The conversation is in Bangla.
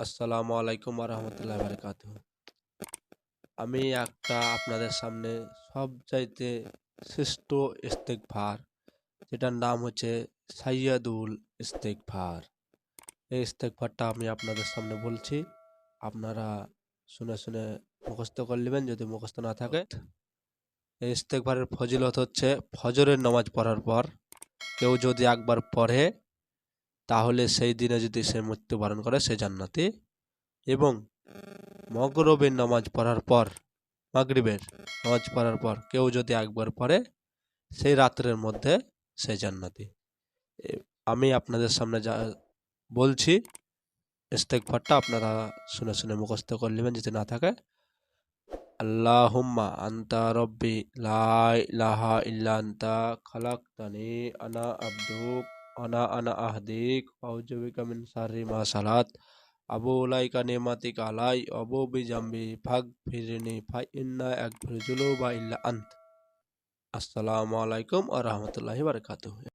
আসসালামু আলাইকুম রহমতুল্লাহ বারকাত আমি একটা আপনাদের সামনে সবচাইতে শ্রেষ্ঠ ইস্তেকভার যেটার নাম হচ্ছে সাইয়াদুল ইস্তেকভার এই ইস্তেকভারটা আমি আপনাদের সামনে বলছি। আপনারা শুনে শুনে মুখস্থ করে নেবেন, যদি মুখস্থ না থাকে। এই ইস্তেকভারের ফজিলত হচ্ছে ফজরের নামাজ পড়ার পর, কেউ যদি একবার পড়ে তাহলে সেই দিনে যদি সে মৃত্যুবরণ করে, সে জান্নাতি। এবং মগরবের নামাজ পড়ার পর, মাগরিবের নামাজ পড়ার পর কেউ যদি একবার পড়ে, সেই রাত্রের মধ্যে সে জান্নাতি। আমি আপনাদের সামনে যা বলছি ইস্তেকভারটা আপনারা শুনে শুনে মুখস্থ করে নেবেন, যদি না থাকে। আল্লাহুম্মা আন্তা রব্বি লা ইলাহা ইল্লা আন্তা খালাকতানি, আনা আবদুক। अना अना अहदीक औजबिका मिन सारी मासलात अबो उलाई का नेमाती का लाई अबो भी जम्बी फग फिरनी फाइ इन्ना एक फिर जुलो बा इल्ला अंत अस्सलाम वालेकुम और रहमतुल्लाहि वरकatuh